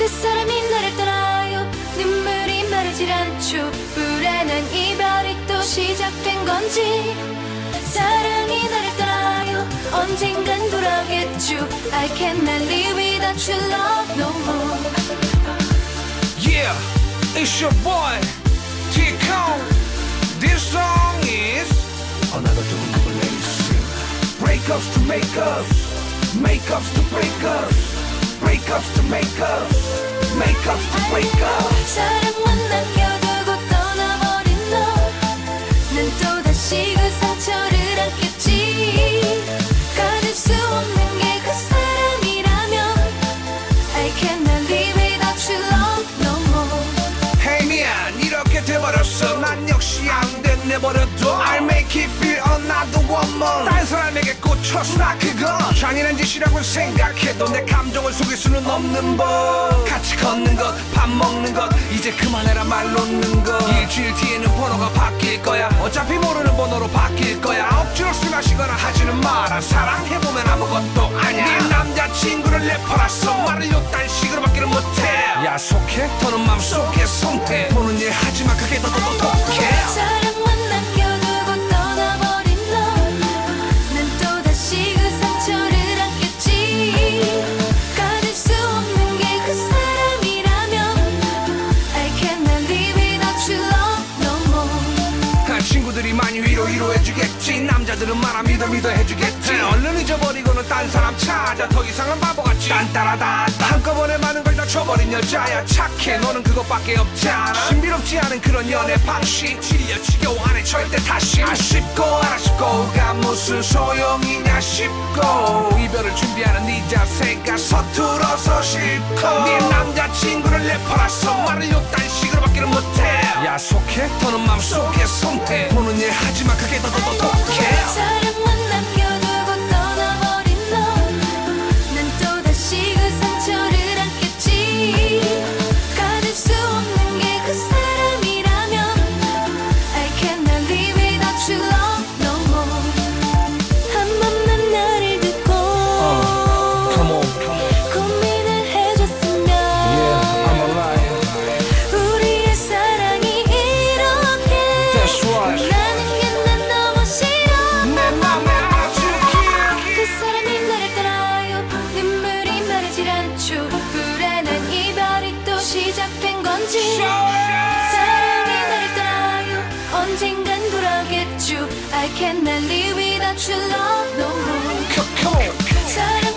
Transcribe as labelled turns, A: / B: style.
A: 그 사람이 나를 떠나요 눈물이 마르질 않죠 불안한 이별이 또 시작된 건지 사랑이 나를 떠나요 언젠간 돌아오겠죠 I cannot live without your love no more
B: Yeah, it's your boy, T Cone. This song is another tune place. Breakups to makeups, makeups to breakups, breakups to makeups, makeups to breakups.
A: 사랑만 남겨두고 떠나버린 너난 또다시 그 상처를 안겠지 가질 수 없는 게 그 사람이라면 I cannot live without your love no more
B: Hey 미안 이렇게 돼버렸어 난 역시 안 됐네 버려도 I'll make it feel another woman 딴 사람에게 꽂혔어 나 그건 잔인한 짓이라고 생각해도 내 감정을 속일 수는 없는 법. 같이 걷는 것 밥 먹는 것 이제 그만해라 말 놓는 것. 일주일 뒤에는 번호가 바뀔 거야. 어차피 모르는 번호로 바뀔 거야. 억지로 술 마시거나 하지는 마라. 사랑해보면 아무것도 아니야. 네 남자친구를 내퍼놨어 말을 요딴 식으로밖에는 못해. 야속해? 더는 맘속에 손대. 보는 일 하지마. 그게 더더더 믿어 믿어 해주겠지. 얼른 잊어버리고는 딴 사람 찾아. 더 이상은 바보같이. 딴따라다. 한꺼번에 많은 걸다 줘버린 여자야. 착해. 너는 그것밖에 없잖아. 신비롭지 않은 그런 연애 방식. 지려 지겨워 안해 절대 다시. 아쉽고 아쉽고가 무슨 소용이냐 싶고. 이별을 준비하는 네 자세가 서툴어서 싫고. 네 남자친구를 내퍼놨어 말을 요딴 식으로밖에는 못해. 야속해? 더는 맘속에 보는
A: 건지 사랑이 나를 떠나요 언젠간 돌아오겠죠 I cannot live without your love no more
B: on